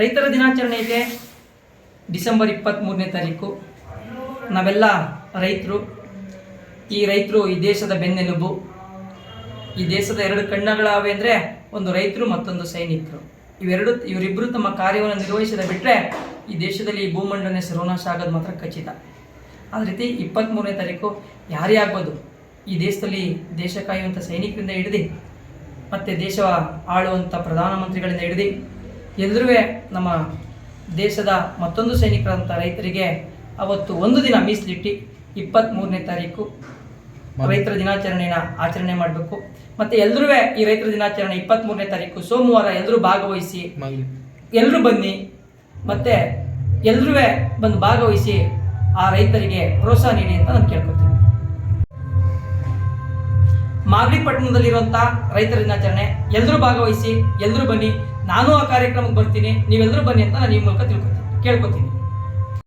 ರೈತರ ದಿನಾಚರಣೆ ಡಿಸೆಂಬರ್ ಇಪ್ಪತ್ತ್ಮೂರನೇ ತಾರೀಕು. ನಾವೆಲ್ಲ ರೈತರು, ಈ ರೈತರು ಈ ದೇಶದ ಬೆನ್ನೆಲುಬು. ಈ ದೇಶದ ಎರಡು ಕಣ್ಣಗಳಾವೆ ಅಂದರೆ ಒಂದು ರೈತರು ಮತ್ತೊಂದು ಸೈನಿಕರು. ಇವೆರಡು ಇವರಿಬ್ಬರು ತಮ್ಮ ಕಾರ್ಯವನ್ನು ನಿರ್ವಹಿಸಿದ ಬಿಟ್ಟರೆ ಈ ದೇಶದಲ್ಲಿ ಈ ಭೂಮಂಡನೆ ಸರ್ವನಾಶ ಆಗೋದು ಮಾತ್ರ ಖಚಿತ. ಆ ರೀತಿ ಇಪ್ಪತ್ತ್ಮೂರನೇ ತಾರೀಕು ಯಾರೇ ಆಗ್ಬೋದು, ಈ ದೇಶದಲ್ಲಿ ದೇಶ ಕಾಯುವಂಥ ಸೈನಿಕರಿಂದ ಹಿಡಿದು ಮತ್ತು ದೇಶ ಆಳುವಂಥ ಪ್ರಧಾನಮಂತ್ರಿಗಳಿಂದ ಹಿಡಿದು ಎಲ್ಲರೂ ನಮ್ಮ ದೇಶದ ಮತ್ತೊಂದು ಸೈನಿಕರಂಥ ರೈತರಿಗೆ ಅವತ್ತು ಒಂದು ದಿನ ಮೀಸಲಿಟ್ಟು ಇಪ್ಪತ್ತ್ಮೂರನೇ ತಾರೀಕು ರೈತರ ದಿನಾಚರಣೆನ ಆಚರಣೆ ಮಾಡಬೇಕು. ಮತ್ತು ಎಲ್ಲರೂ ಈ ರೈತರ ದಿನಾಚರಣೆ ಇಪ್ಪತ್ತ್ಮೂರನೇ ತಾರೀಕು ಸೋಮವಾರ ಎಲ್ಲರೂ ಭಾಗವಹಿಸಿ ಎಲ್ಲರೂ ಬನ್ನಿ. ಮತ್ತು ಎಲ್ಲರೂ ಬಂದು ಭಾಗವಹಿಸಿ ಆ ರೈತರಿಗೆ ಪ್ರೋತ್ಸಾಹ ನೀಡಿ ಅಂತ ನಾನು ಕೇಳ್ಕೊತೀನಿ. ಮಾಗಡಿ ಪಟ್ಟಣದಲ್ಲಿರುವಂಥ ರೈತರ ದಿನಾಚರಣೆ. ಎಲ್ಲರೂ ಭಾಗವಹಿಸಿ ಎಲ್ಲರೂ ಬನ್ನಿ. ನಾನು ಆ ಕಾರ್ಯಕ್ರಮಕ್ಕೆ ಬರ್ತೀನಿ. ನೀವೆಲ್ಲರೂ ಬನ್ನಿ ಅಂತ ನಾನು ಈ ಮೂಲಕ ತಿಳ್ಕೊತೀನಿ ಕೇಳ್ಕೊತೀನಿ